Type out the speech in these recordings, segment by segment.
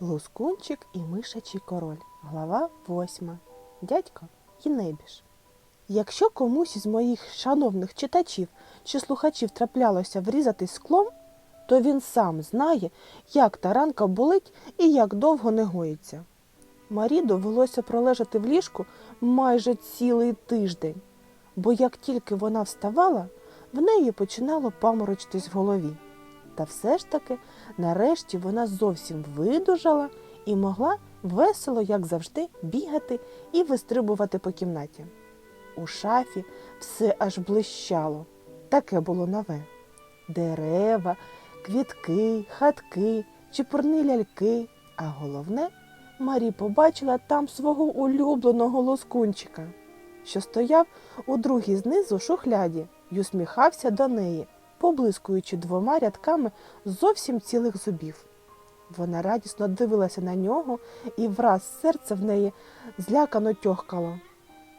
Лускунчик і мишачий король. Глава восьма. Дядько і небіж. Якщо комусь із моїх шановних читачів чи слухачів траплялося врізатись склом, то він сам знає, як та ранка болить і як довго не гоїться. Марі довелося пролежати в ліжку майже цілий тиждень, бо як тільки вона вставала, в неї починало паморочитись в голові. Та все ж таки, нарешті вона зовсім видужала і могла весело, як завжди, бігати і вистрибувати по кімнаті. У шафі все аж блищало. Таке було нове. Дерева, квітки, хатки, чепурні ляльки. А головне, Марі побачила там свого улюбленого лоскунчика, що стояв у другій знизу шухляді й усміхався до неї, поблискуючи двома рядками зовсім цілих зубів. Вона радісно дивилася на нього, і враз серце в неї злякано тьохкало.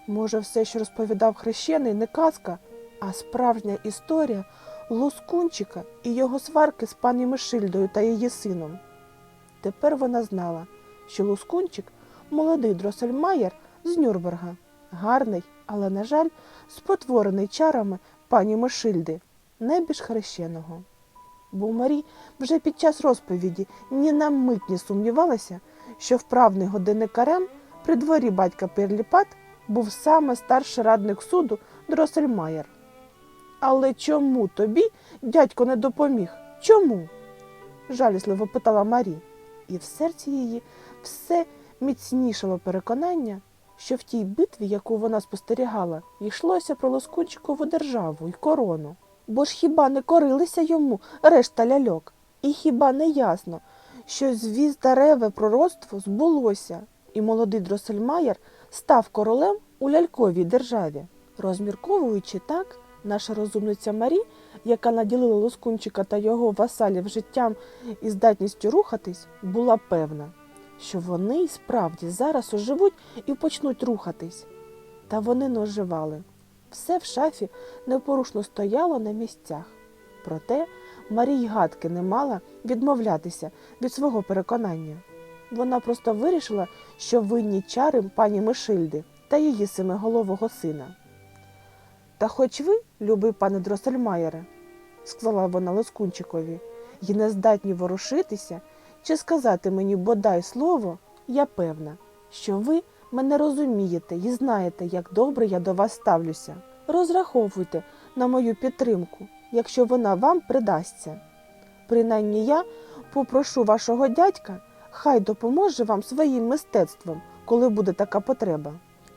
Може, все, що розповідав хрещений, не казка, а справжня історія Лускунчика і його сварки з пані Мишильдою та її сином. Тепер вона знала, що Лускунчик молодий Дросельмаєр з Нюрнберга, гарний, але, на жаль, спотворений чарами пані Мишильди, небіж хрещеного. Бо Марі вже під час розповіді ні на мить не сумнівалася, що вправний годинник Карем при дворі батька Перліпат був саме старший радник суду Дросельмаєр. Але чому тобі дядько не допоміг? Чому? жалісливо питала Марі, і в серці її все міцнішало переконання, що в тій битві, яку вона спостерігала, йшлося про Лоскунчикову державу й корону. Бо ж хіба не корилися йому решта ляльок? І хіба не ясно, що звіздереве пророцтво збулося, і молодий Дросельмаєр став королем у ляльковій державі? Розмірковуючи так, наша розумниця Марі, яка наділила Лоскунчика та його васалів життям і здатністю рухатись, була певна, що вони й справді зараз оживуть і почнуть рухатись. Та вони не оживали. Все в шафі непорушно стояло на місцях. Проте Марій гадки не мала відмовлятися від свого переконання. Вона просто вирішила, що винні чари пані Мишильди та її семиголового сина. Та хоч ви, любий пане Дросельмаєре, сказала вона Лоскунчикові, і не здатні ворушитися чи сказати мені бодай слово, я певна, що ви мене розумієте і знаєте, як добре я до вас ставлюся. Розраховуйте на мою підтримку, якщо вона вам придасться. Принаймні я попрошу вашого дядька, хай допоможе вам своїм мистецтвом, коли буде така потреба.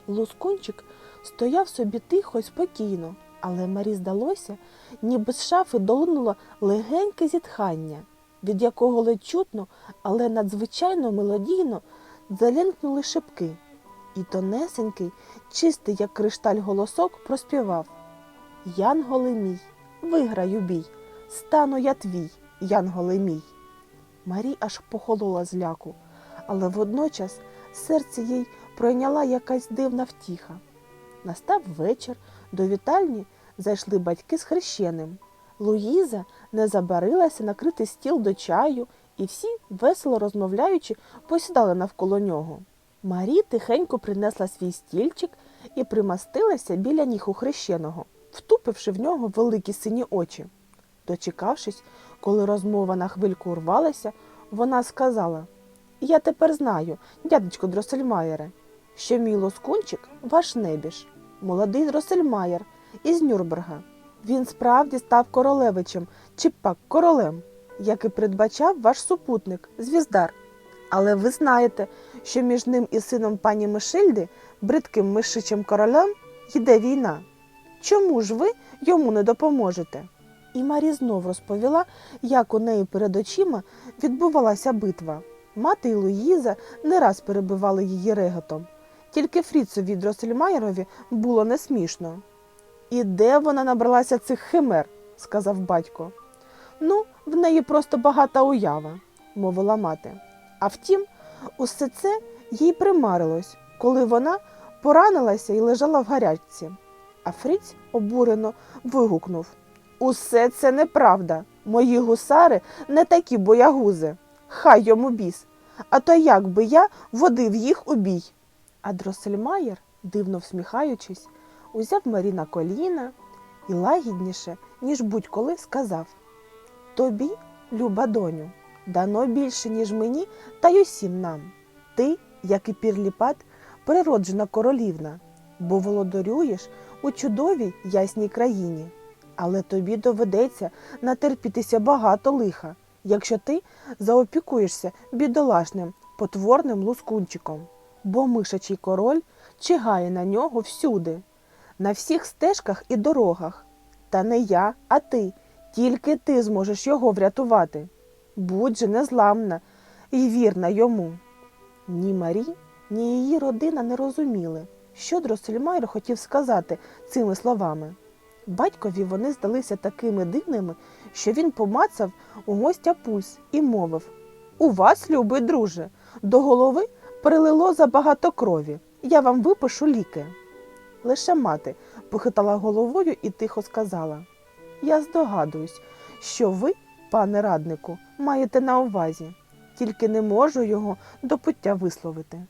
Лускунчик стояв собі тихо й спокійно, але Марі здалося, ніби з шафи долинуло легеньке зітхання, від якого ледь чутно, але надзвичайно мелодійно залінкнули шипки. І тонесенький, чистий, як кришталь голосок, проспівав Янголе мій, виграю бій, стану я твій, Янголе мій. Марі аж похолола з ляку, але водночас серце їй пройняла якась дивна втіха. Настав вечір, до вітальні зайшли батьки з хрещеним. Луїза не забарилася накрити стіл до чаю, і всі, весело розмовляючи, посідали навколо нього. Марі тихенько принесла свій стільчик і примастилася біля ніг у хрещеного, втупивши в нього великі сині очі. Дочекавшись, коли розмова на хвильку урвалася, вона сказала Я тепер знаю, дядечко Дросельмаєре, що мій лоскунчик ваш небіж, молодий Дросельмаєр із Нюрнберга. Він справді став королевичем чи пак королем, як і передбачав ваш супутник, звіздар. Але ви знаєте, що між ним і сином пані Мишильди, бридким мишичим королем, йде війна. Чому ж ви йому не допоможете? І Марі знов розповіла, як у неї перед очима відбувалася битва. Мати і Луїза не раз перебивали її реготом. Тільки Фріцові Дросельмаєрові було не смішно. І де вона набралася цих химер? сказав батько. Ну, в неї просто багата уява, мовила мати. А втім, усе це їй примарилось, коли вона поранилася і лежала в гарячці. А Фріць обурено вигукнув Усе це неправда. Мої гусари не такі боягузи. Хай йому біс. а то як би я водив їх у бій. А Дросельмаєр, дивно всміхаючись, узяв Марі на коліна і лагідніше, ніж будь-коли, сказав Тобі, люба доню, дано більше, ніж мені, та й усім нам. Ти, як і пірліпат, природжена королівна, бо володарюєш у чудовій ясній країні. Але тобі доведеться натерпітися багато лиха, якщо ти заопікуєшся бідолашним, потворним лускунчиком, бо мишачий король чигає на нього всюди, на всіх стежках і дорогах. Та не я, а ти, тільки ти зможеш його врятувати. Будь же незламна і вірна йому. Ні Марі, ні її родина не розуміли, що Дросельмайр хотів сказати цими словами. Батькові вони здалися такими дивними, що він помацав у гостя пульс і мовив У вас, любий друже, до голови прилило забагато крові. Я вам випишу ліки. Лише мати похитала головою і тихо сказала Я здогадуюсь, що ви, пане раднику, маєте на увазі, тільки не можу його до пуття висловити.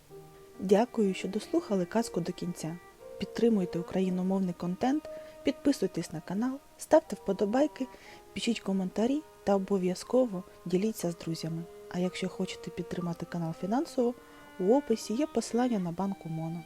Дякую, що дослухали казку до кінця. Підтримуйте україномовний контент, підписуйтесь на канал, ставте вподобайки, пишіть коментарі та обов'язково діліться з друзями. А якщо хочете підтримати канал фінансово, у описі є посилання на банку Моно.